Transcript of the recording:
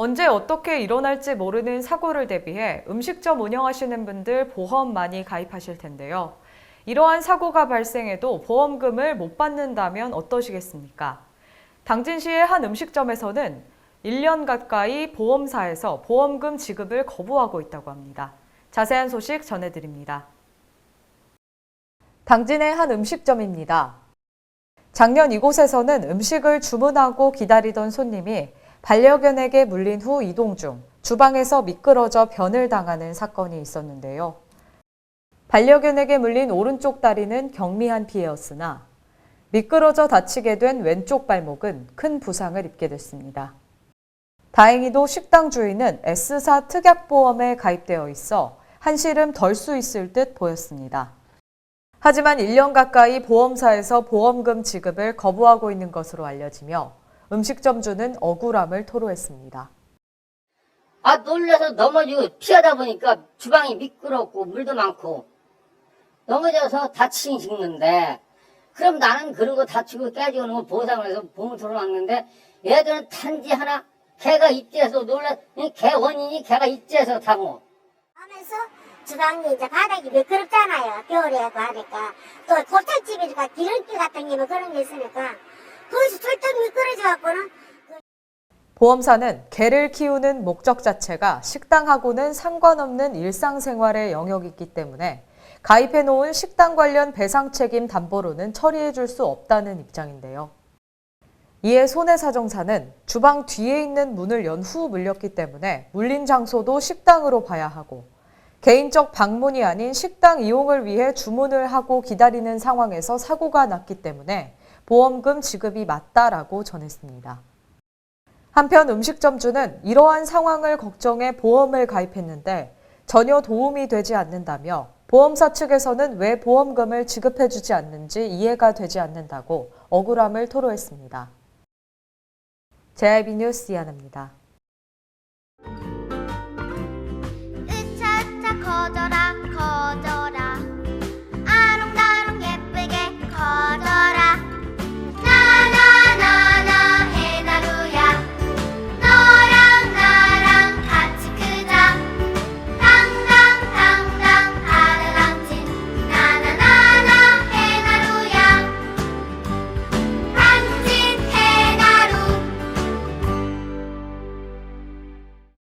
언제 어떻게 일어날지 모르는 사고를 대비해 음식점 운영하시는 분들 보험 많이 가입하실 텐데요. 이러한 사고가 발생해도 보험금을 못 받는다면 어떠시겠습니까? 당진시의 한 음식점에서는 1년 가까이 보험사에서 보험금 지급을 거부하고 있다고 합니다. 자세한 소식 전해드립니다. 당진의 한 음식점입니다. 작년 이곳에서는 음식을 주문하고 기다리던 손님이 반려견에게 물린 후 이동 중 주방에서 미끄러져 변을 당하는 사건이 있었는데요. 반려견에게 물린 오른쪽 다리는 경미한 피해였으나 미끄러져 다치게 된 왼쪽 발목은 큰 부상을 입게 됐습니다. 다행히도 식당 주인은 S사 특약보험에 가입되어 있어 한시름 덜 수 있을 듯 보였습니다. 하지만 1년 가까이 보험사에서 보험금 지급을 거부하고 있는 것으로 알려지며 음식점주는 억울함을 토로했습니다. 아 놀라서 넘어지고 피하다 보니까 주방이 미끄럽고 물도 많고 넘어져서 다치긴 죽는데 그럼 나는 그런 거 다치고 깨지고 오는 거 보상을 해서 보험을 들어놨는데 얘들은 단지 하나 개가 입지해서 놀라 개 원인이 개가 입지해서 타고 하면서 주방이 이제 바닥이 미끄럽잖아요. 겨울에고 하니까. 또 곱창집이니까 기름기 같은 게 뭐 그런 게 있으니까. 거기서 철떡 미끄러져 갖고는 보험사는 개를 키우는 목적 자체가 식당하고는 상관없는 일상생활의 영역이기 때문에 가입해 놓은 식당 관련 배상 책임 담보로는 처리해 줄 수 없다는 입장인데요. 이에 손해사정사는 주방 뒤에 있는 문을 연 후 물렸기 때문에 물린 장소도 식당으로 봐야 하고 개인적 방문이 아닌 식당 이용을 위해 주문을 하고 기다리는 상황에서 사고가 났기 때문에 보험금 지급이 맞다라고 전했습니다. 한편 음식점주는 이러한 상황을 걱정해 보험을 가입했는데 전혀 도움이 되지 않는다며 보험사 측에서는 왜 보험금을 지급해주지 않는지 이해가 되지 않는다고 억울함을 토로했습니다. JIB 뉴스 이하나입니다. 으차차 커져라 커